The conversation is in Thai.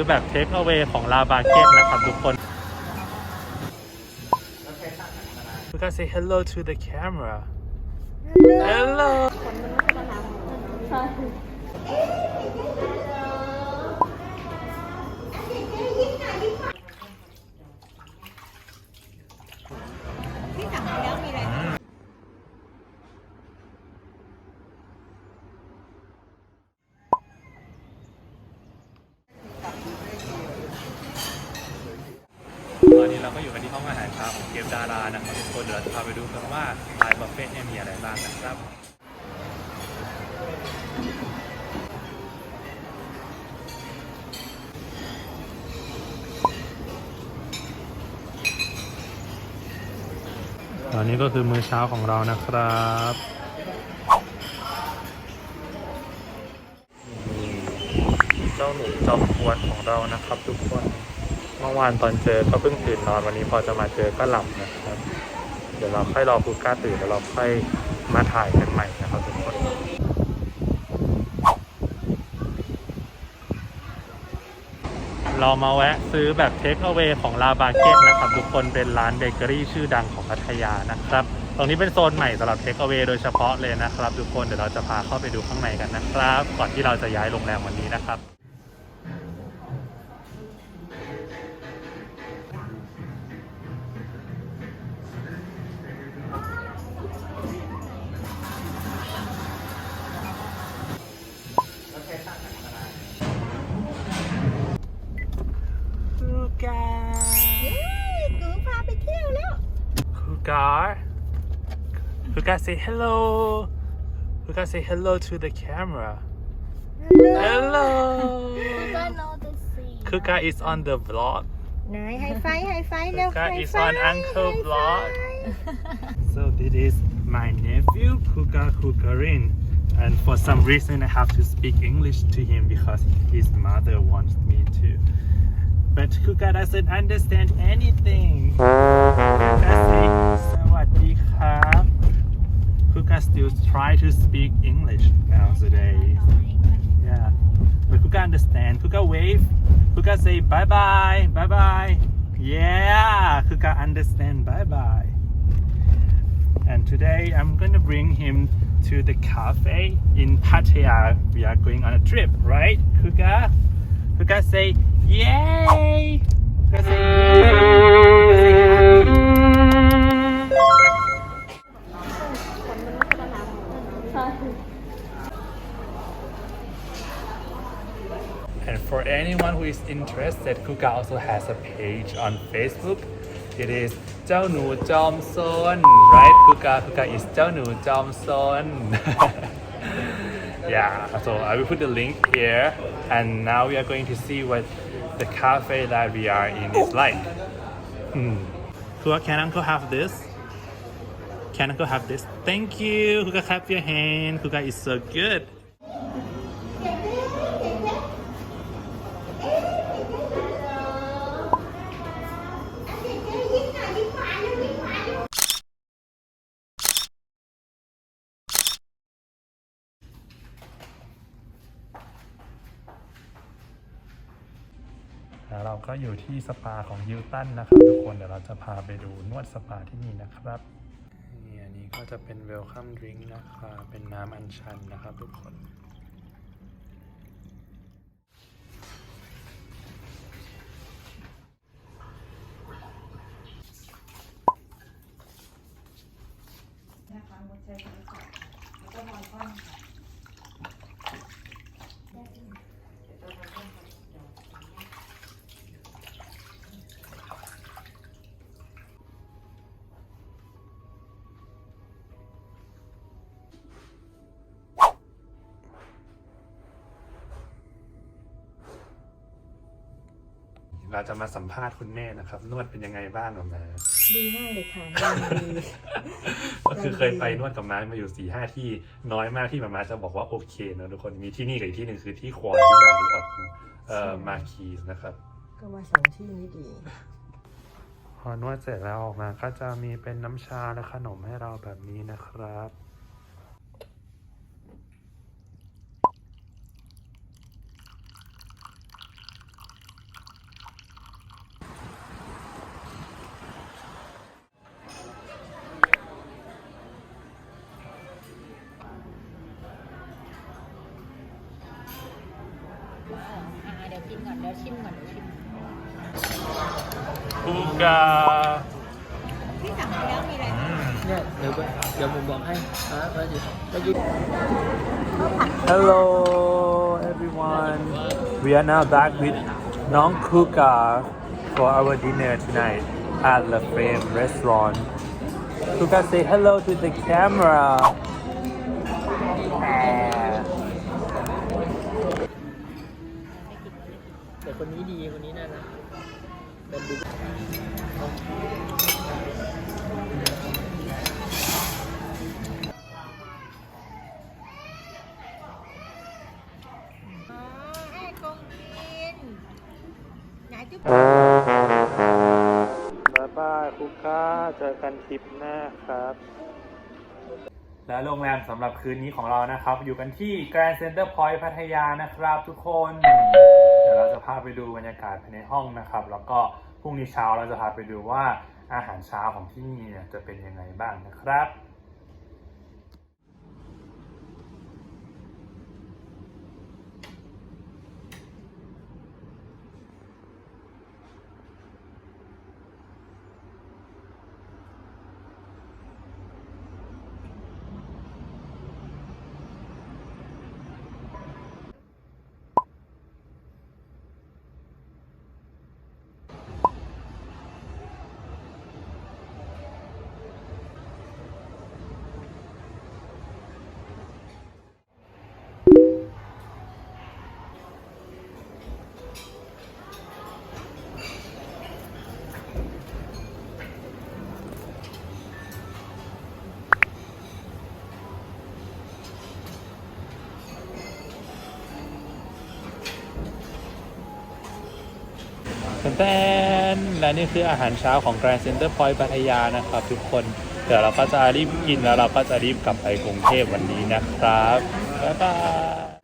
คือแบบเทคเอา a y ของลาบาเก็ตนะครับทุกคน You can say hello to the camera Hello ที่สั่งมาแล้วมีอะไรบ้าง ต อนนี้เราก็อยู่กันที่ห้องอาหารเช้าของเกมดารานะครับทุกคนเดี๋ยวเราจะพาไปดูกันว่าลน์บัฟเฟ่ต์เนี่ยมีอะไรบ้างนะครับตอนนี้ก็คือมื้อเช้าของเรานะครับเจ้าหนูจอมกวนของเรานะครับทุกคน เมื่อวานตอนเจอก็เพิ่งตื่นนอนวันนี้พอจะมาเจอก็หลับนะครับ เดี๋ยวเราค่อยรอคูก้าตื่นแล้วเราค่อยมาถ่ายกันใหม่นะครับทุกคนเรามาแวะซื้อแบบเทคเอา a y ของลาบาเก็ตนะครับทุกคนเป็นร้านเบเกอรี่ชื่อดังของพัทยานะครับ ตรงนี้เป็นโซนใหม่สำหรับเทคเอา a y โดยเฉพาะเลยนะครับ ทุกคนเดี๋ยวเราจะพาเข้าไปดูข้างในกันนะครับ ก่อนที่เราจะย้ายโรงแรมวันนี้นะครับ คูกาคูกา say hello คูกา say hello to the camera hello don't know the sea คูกา is on the vlog ไหนไฮไฟไฮไฟเร็ว Kuka ไฮ is ไฟ on Uncle Vlog so this is my nephew Kuka Kukarin and for some reason I have to speak English to him because his mother wants me to but Kuka doesn't understand anything. Kuka say, Sawadika. Kuka still try to speak English nowadays. Yeah. But Kuka understand. Kuka wave. Kuka say bye bye. Bye bye. Yeah. Kuka understand bye bye. And today I'm going to bring him to the cafe in Pattaya. We are going on a trip, right, Kuka? Kuka say yay Kuka say yay Kuka say happy And for anyone who is interested, Kuka also has a page on Facebook. It is เจ้าหนูจอมซน right Kuka Kuka is เจ้าหนูจอมซน yeah so I will put the link here and now we are going to see what the cafe that we are in is like. Hmm. Can uncle have this? Can uncle have this? Thank you. Kuka clap your hand. Kuka is so good ก็อยู่ที่สปาของฮิลตันนะครับทุกคนเดี๋ยวเราจะพาไปดูนวดสปาที่นี่นะครับนี่อันนี้ก็จะเป็นเวลคัมดริงก์นะครับเป็นน้ำอัญชันนะครับทุกคน เราจะมาสัมภาษณ์คุณแม่นะครับ นวดเป็นยังไงบ้างกับมาดีมากเลยค่ะดีก็คือเคยไปนวดกับมามาอยู่สี่ห้าที่น้อยมากที่มามาจะบอกว่าโอเคนะทุกคนมีที่นี่กับอีกที่หนึ่งคือที่ควอนที่มาริออตเอ่อมาคีสนะครับ ก็ว่าสองที่นี้ดี พอนวดเสร็จแล้วออกมาก็จะมีเป็นน้ำชาและขนมให้เราแบบนี้นะครับ ดี๋ยวชิมก่อนเดี๋ยวชิม คูกา ที่สั่งไปแล้วมีอะไร เนี่ยเดี๋ยวเดี๋ยวผมบอกให้อ่ะมาอยู่มาอยู่ Hello everyone we are now back with Nong Kuka for our dinner tonight at La Frame restaurant Kuka say hello to the camera คนนี้ดีคนนี้น่ารักแต่ดูอ๋อให้กงกินไหนจุ๊บบายบายคุก้าเจอกันทริปหน้าครับ และโรงแรมสำหรับคืนนี้ของเรานะครับ อยู่กันที่ Grand Center Point พัทยานะครับทุกคนเดี๋ยวเรา จะพาไปดูบรรยากาศภายในห้องนะครับ แล้วก็พรุ่งนี้เช้าเราจะพาไปดูว่าอาหารเช้าของที่นี่เนี่ยจะเป็นยังไงบ้างนะครับ แฟนและนี่คืออาหารเช้าของ Grand Center Point พัทยานะครับ ทุกคน เดี๋ยวเราก็จะรีบกินแล้วเราก็จะรีบกลับไปกรุงเทพวันนี้นะครับ บ๊ายบาย